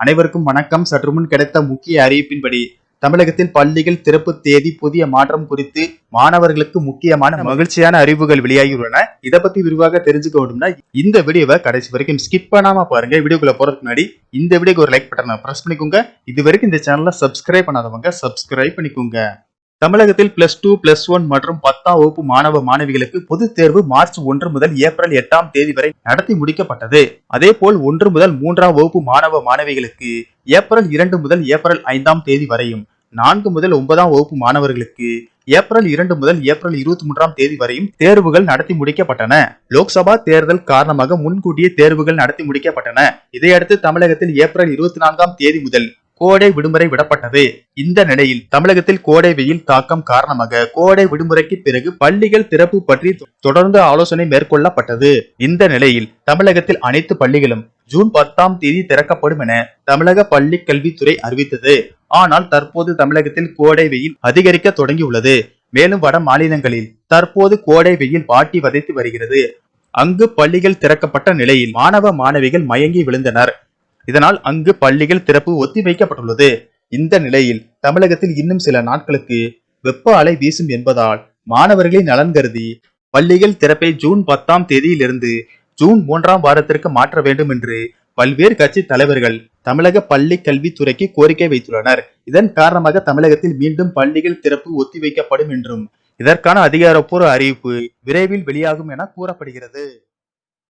அனைவருக்கும் வணக்கம். சற்று முன் கிடைத்த முக்கிய அறிவிப்பின்படி தமிழகத்தில் பள்ளிகள் திறப்பு தேதி புதிய மாற்றம் குறித்து மாணவர்களுக்கு முக்கியமான மகிழ்ச்சியான அறிவுகள் வெளியாகியுள்ளன. இதை பத்தி விரிவாக தெரிஞ்சுக்க வேண்டும்னா இந்த வீடியோவை கடைசி வரைக்கும் ஸ்கிப் பண்ணாம பாருங்க. வீடியோக்குள்ள போறதுக்கு முன்னாடி இந்த வீடியோக்கு ஒரு லைக் பட்டனை பிரஸ் பண்ணிக்கோங்க. இது வரைக்கும் இந்த சேனலை சப்ஸ்கிரைப் பண்ணாதவங்க சப்ஸ்கிரைப் பண்ணிக்கோங்க. தமிழகத்தில் பிளஸ் டூ பிளஸ் ஒன் மற்றும் பத்தாம் வகுப்பு மாணவ மாணவிகளுக்கு பொதுத் தேர்வு மார்ச் ஒன்று முதல் ஏப்ரல் எட்டாம் தேதி வரை நடத்தி முடிக்கப்பட்டது. அதேபோல் ஒன்று முதல் மூன்றாம் வகுப்பு மாணவ மாணவிகளுக்கு ஏப்ரல் இரண்டு முதல் ஏப்ரல் ஐந்தாம் தேதி வரையும் நான்கு முதல் ஒன்பதாம் வகுப்பு மாணவர்களுக்கு ஏப்ரல் இரண்டு முதல் ஏப்ரல் இருபத்தி மூன்றாம் தேதி வரையும் தேர்வுகள் நடத்தி முடிக்கப்பட்டன. லோக்சபா தேர்தல் காரணமாக முன்கூட்டியே தேர்வுகள் நடத்தி முடிக்கப்பட்டன. இதையடுத்து தமிழகத்தில் ஏப்ரல் இருபத்தி நான்காம் தேதி முதல் கோடை விடுமுறை விடப்பட்டது. இந்த நிலையில் தமிழகத்தில் கோடை வெயில் தாக்கம் காரணமாக கோடை விடுமுறைக்கு பிறகு பள்ளிகள் திறப்பு பற்றி தொடர்ந்து ஆலோசனை மேற்கொள்ளப்பட்டது. இந்த நிலையில் தமிழகத்தில் அனைத்து பள்ளிகளும் ஜூன் பத்தாம் தேதி திறக்கப்படும் என தமிழக பள்ளி கல்வித்துறை அறிவித்தது. ஆனால் தற்போது தமிழகத்தில் கோடை வெயில் அதிகரிக்க தொடங்கியுள்ளது. மேலும் வட மாநிலங்களில் தற்போது கோடை வெயில் வாட்டி வதைத்து வருகிறது. அங்கு பள்ளிகள் திறக்கப்பட்ட நிலையில் மாணவ மாணவிகள் மயங்கி விழுந்தனர். இதனால் அங்கு பள்ளிகள் திறப்பு ஒத்திவைக்கப்பட்டுள்ளது. இந்த நிலையில் தமிழகத்தில் இன்னும் சில நாட்களுக்கு வெப்ப அலை வீசும் என்பதால் மாணவர்களின் நலன் கருதி பள்ளிகள் திறப்பை ஜூன் பத்தாம் தேதியிலிருந்து ஜூன் மூன்றாம் வாரத்திற்கு மாற்ற வேண்டும் என்று பல்வேறு கட்சி தலைவர்கள் தமிழக பள்ளி கல்வித்துறைக்கு கோரிக்கை வைத்துள்ளனர். இதன் காரணமாக தமிழகத்தில் மீண்டும் பள்ளிகள் திறப்பு ஒத்திவைக்கப்படும் என்றும் இதற்கான அதிகாரப்பூர்வ அறிவிப்பு விரைவில் வெளியாகும் என கூறப்படுகிறது.